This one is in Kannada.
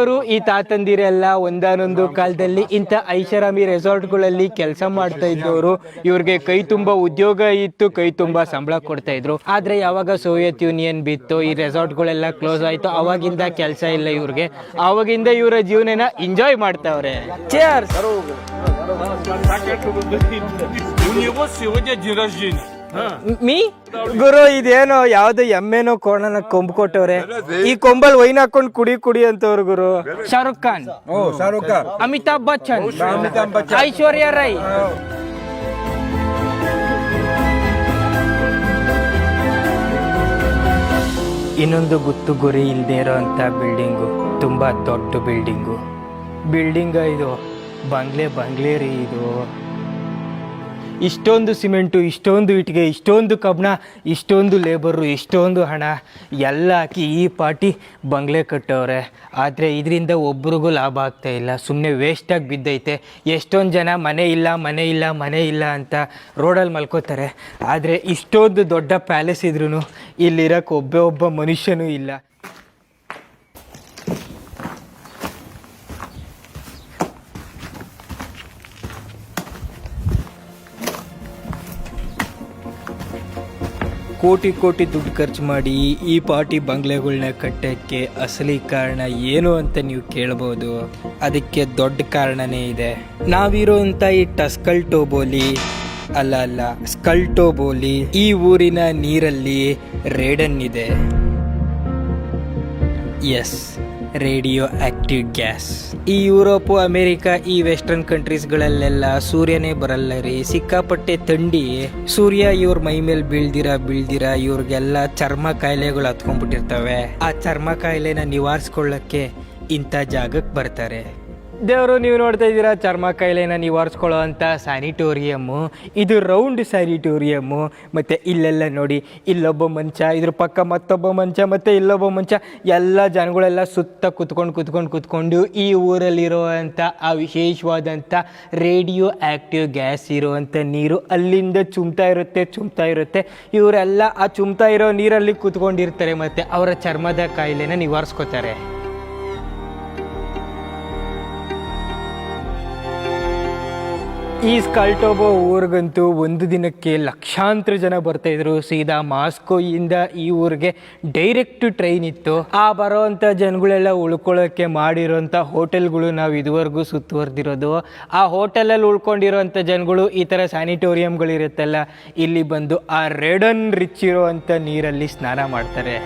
ಅವರು ಈ ತಾತಂದಿರೆಲ್ಲ ಒಂದಾನೊಂದು ಕಾಲದಲ್ಲಿ ಇಂಥ ಐಷಾರಾಮಿ ರೆಸಾರ್ಟ್ಗಳಲ್ಲಿ ಕೆಲಸ ಮಾಡ್ತಾ ಇದ್ದವರು. ಇವ್ರಿಗೆ ಕೈ ತುಂಬಾ ಉದ್ಯೋಗ ಇತ್ತು ಕೈ ತುಂಬಾ ಸಂಬಳ ಕೊಡ್ತಾ ಇದ್ರು. ಆದ್ರೆ ಯಾವಾಗ ಸೋವಿಯತ್ ಯೂನಿಯನ್ ಬಿತ್ತು ಈ ರೆಸಾರ್ಟ್ಗಳೆಲ್ಲ ಕ್ಲೋಸ್ ಆಯ್ತು ಅವಾಗಿಂದ ಕೆಲಸ ಇಲ್ಲ ಇವ್ರಿಗೆ. ಅವಾಗಿಂದ ಇವರ ಜೀವನನ ಎಂಜಾಯ್ ಮಾಡ್ತಾವ್ರೆ. ಚೇರ್ಸ್ ಮೀ ಗುರು ಇದೇನೋ ಯಾವ್ದು ಎಮ್ಮೆನೋ ಕೋಣನ ಕೊಂಬ್ ಕೊಟ್ಟವ್ರೆ. ಈ ಕೊಂಬಲ್ ವೈನ್ ಹಾಕೊಂಡ್ ಕುಡಿ ಕುಡಿ ಅಂತವ್ರು ಗುರು. ಶಾರುಖ್ ಖಾನ್. ಓ ಶಾರುಖ್ ಖಾನ್. ಅಮಿತಾಬ್ ಬಚ್ಚನ್. ಐಶ್ವರ್ಯ ರೈ. ಇನ್ನೊಂದು ಗುತ್ತು ಗುರಿ ಇಲ್ಲದೆ ಇರೋವಂಥ ಬಿಲ್ಡಿಂಗು ತುಂಬಾ ದೊಡ್ಡ ಬಿಲ್ಡಿಂಗು. ಬಿಲ್ಡಿಂಗ ಇದು ಬಂಗ್ಲೆ ಬಂಗ್ಲೆ ರೀ ಇದು. ಇಷ್ಟೊಂದು ಸಿಮೆಂಟು, ಇಷ್ಟೊಂದು ಇಟ್ಟಿಗೆ, ಇಷ್ಟೊಂದು ಕಬ್ಬಣ, ಇಷ್ಟೊಂದು ಲೇಬರು, ಇಷ್ಟೊಂದು ಹಣ, ಎಲ್ಲ ಹಾಕಿ ಈ ಪಾಟಿ ಬಂಗ್ಲೆ ಕಟ್ಟವ್ರೆ. ಆದರೆ ಇದರಿಂದ ಒಬ್ರಿಗೂ ಲಾಭ ಆಗ್ತಾ ಇಲ್ಲ. ಸುಮ್ಮನೆ ವೇಸ್ಟಾಗಿ ಬಿದ್ದೈತೆ. ಎಷ್ಟೊಂದು ಜನ ಮನೆ ಇಲ್ಲ ಮನೆ ಇಲ್ಲ ಮನೆ ಇಲ್ಲ ಅಂತ ರೋಡಲ್ಲಿ ಮಲ್ಕೋತಾರೆ. ಆದರೆ ಇಷ್ಟೊಂದು ದೊಡ್ಡ ಪ್ಯಾಲೇಸ್ ಇದ್ರೂ ಇಲ್ಲಿರೋಕೆ ಒಬ್ಬ ಒಬ್ಬ ಮನುಷ್ಯನೂ ಇಲ್ಲ. ಕೋಟಿ ಕೋಟಿ ದುಡ್ಡು ಖರ್ಚು ಮಾಡಿ ಈ ಪಾಟಿ ಬಂಗ್ಲೆಗಳನ್ನ ಕಟ್ಟಕ್ಕೆ ಅಸಲಿ ಕಾರಣ ಏನು ಅಂತ ನೀವು ಕೇಳ್ಬೋದು. ಅದಕ್ಕೆ ದೊಡ್ಡ ಕಾರಣನೇ ಇದೆ. ನಾವಿರೋಂಥ ಈ ಟಸ್ಕಲ್ ಟೋಬೋಲಿ, ಅಲ್ಲ ಅಲ್ಲ, ಸ್ಕಲ್ ಟೋಬೋಲಿ ಈ ಊರಿನ ನೀರಲ್ಲಿ ರೇಡನ್ ಇದೆ. ಎಸ್. Radioactive gas. ಈ ಯುರೋಪು, ಅಮೆರಿಕ, ಈ ವೆಸ್ಟರ್ನ್ ಕಂಟ್ರೀಸ್ಗಳಲ್ಲೆಲ್ಲ ಸೂರ್ಯನೇ ಬರಲ್ಲ ರೀ. ಸಿಕ್ಕಾಪಟ್ಟೆ ತಂಡಿ ಸೂರ್ಯ ಇವ್ರ ಮೈ ಮೇಲೆ ಬೀಳ್ದಿರ ಬೀಳ್ದಿರ ಇವ್ರಿಗೆಲ್ಲ ಚರ್ಮ ಕಾಯಿಲೆಗಳು ಹತ್ಕೊಂಡ್ಬಿಟ್ಟಿರ್ತವೆ. ಆ ಚರ್ಮ ಕಾಯಿಲೆನ ನಿವಾರಿಸ್ಕೊಳ್ಳಕ್ಕೆ ಇಂಥ ಜಾಗಕ್ಕೆ ಬರ್ತಾರೆ. ದೇವರು, ನೀವು ನೋಡ್ತಾ ಇದ್ದೀರಾ? ಚರ್ಮ ಕಾಯಿಲೆನ ನಿವಾರಿಸ್ಕೊಳ್ಳೋ ಅಂಥ ಸ್ಯಾನಿಟೋರಿಯಮ್ಮು. ಇದು ರೌಂಡ್ ಸ್ಯಾನಿಟೋರಿಯಮ್ಮು. ಮತ್ತು ಇಲ್ಲೆಲ್ಲ ನೋಡಿ, ಇಲ್ಲೊಬ್ಬ ಮಂಚ, ಇದ್ರ ಪಕ್ಕ ಮತ್ತೊಬ್ಬ ಮಂಚ, ಮತ್ತು ಇಲ್ಲೊಬ್ಬ ಮಂಚ. ಎಲ್ಲ ಜನಗಳೆಲ್ಲ ಸುತ್ತ ಕುತ್ಕೊಂಡು ಕುತ್ಕೊಂಡು ಕುತ್ಕೊಂಡು ಈ ಊರಲ್ಲಿರುವಂಥ ಆ ವಿಶೇಷವಾದಂಥ ರೇಡಿಯೋ ಆ್ಯಕ್ಟಿವ್ ಗ್ಯಾಸ್ ಇರುವಂಥ ನೀರು ಅಲ್ಲಿಂದ ಚುಮ್ತಾ ಇರುತ್ತೆ ಚುಮ್ತಾ ಇರುತ್ತೆ. ಇವರೆಲ್ಲ ಆ ಚುಮ್ತಾ ಇರೋ ನೀರಲ್ಲಿ ಕುತ್ಕೊಂಡಿರ್ತಾರೆ, ಮತ್ತು ಅವರ ಚರ್ಮದ ಕಾಯಿಲೆನ ನಿವಾರಿಸ್ಕೋತಾರೆ ಈ ಸ್ಕಲ್ಟೋಬೋ ಊರಿಗಂತೂ ಒಂದು ದಿನಕ್ಕೆ ಲಕ್ಷಾಂತರ ಜನ ಬರ್ತಾ ಇದ್ರು ಸೀದಾ ಮಾಸ್ಕೋಯಿಂದ ಈ ಊರಿಗೆ ಡೈರೆಕ್ಟ್ ಟ್ರೈನ್ ಇತ್ತು. ಆ ಬರೋವಂಥ ಜನಗಳೆಲ್ಲ ಉಳ್ಕೊಳ್ಳೋಕ್ಕೆ ಮಾಡಿರೋಂಥ ಹೋಟೆಲ್ಗಳು ನಾವು ಇದುವರೆಗೂ ಸುತ್ತುವರೆದಿರೋದು. ಆ ಹೋಟೆಲಲ್ಲಿ ಉಳ್ಕೊಂಡಿರೋಂಥ ಜನಗಳು ಈ ಥರ ಸ್ಯಾನಿಟೋರಿಯಂಗಳಿರುತ್ತಲ್ಲ, ಇಲ್ಲಿ ಬಂದು ಆ ರೆಡನ್ ರಿಚ್ ಇರೋವಂಥ ನೀರಲ್ಲಿ ಸ್ನಾನ ಮಾಡ್ತಾರೆ.